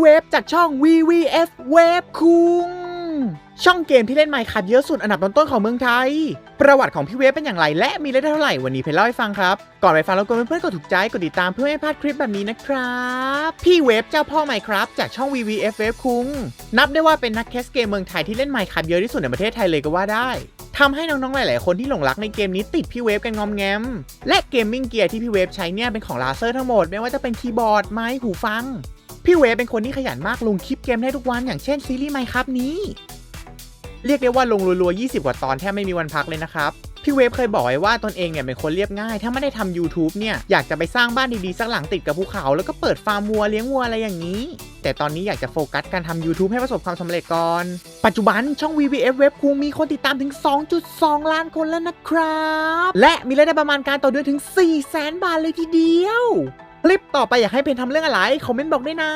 เวฟจากช่อง VVF เวฟคุงช่องเกมที่เล่นไมค์คับเยอะสุดอันดับต้นๆของเมืองไทย ประวัติของพี่เวฟเป็นอย่างไร และมีรายได้เท่าไหร่วันนี้เพจเล่าให้ฟังครับ ก่อนไปฟังแล้วกดเพื่อนๆกดถูกใจกดติดตามเพื่อไม่พลาดคลิปแบบนี้นะครับ พี่เวฟเจ้าพ่อไมค์ครับจากช่อง VVF เวฟคุงนับได้ว่าเป็นนักแคสเกมเมืองไทยที่เล่นไมค์คับเยอะที่สุดในประเทศไทยเลยก็ว่าได้ทำให้น้องๆ หลาย ๆ คนที่หลงรักในเกมนี้ติดพี่เวฟกันงอมแงม และเกมมิ่งเกียร์ที่พี่เวฟใช้เนี่ยเป็นของลาเซอร์ทั้งหมด ไม่ว่าจะเป็นคีย์บอร์ดไม้หูฟัง พี่เวเป็นคนที่ขยันมากลงคลิปเกมได้ทุกวันอย่างเช่นซีรีส์ไมค์ครับนี้ เรียกได้ว่าลงรัวๆ20 กว่าตอนแทบไม่มีวันพักเลยนะครับพี่เวฟเคยบอกไว้ว่าตนเองเนี่ยเป็นคนเรียบง่าย ถ้าไม่ได้ทำ YouTube เนี่ย อยากจะไปสร้างบ้านดีๆ สักหลังติดกับภูเขา แล้วก็เปิดฟาร์มวัวเลี้ยงวัวอะไรอย่างนี้ แต่ตอนนี้อยากจะโฟกัสการทำ YouTube ให้ประสบความสำเร็จก่อน ปัจจุบันช่อง VVF เว็บคุงมีคนติดตามถึง 2.2 ล้านคนแล้วนะครับ และมีรายได้ประมาณการต่อเดือนถึง 4 0 0 0 0 0 บาทเลยทีเดียว คลิปต่อไปอยากให้เพนทำเรื่องอะไร คอมเมนต์บอกด้วยนะ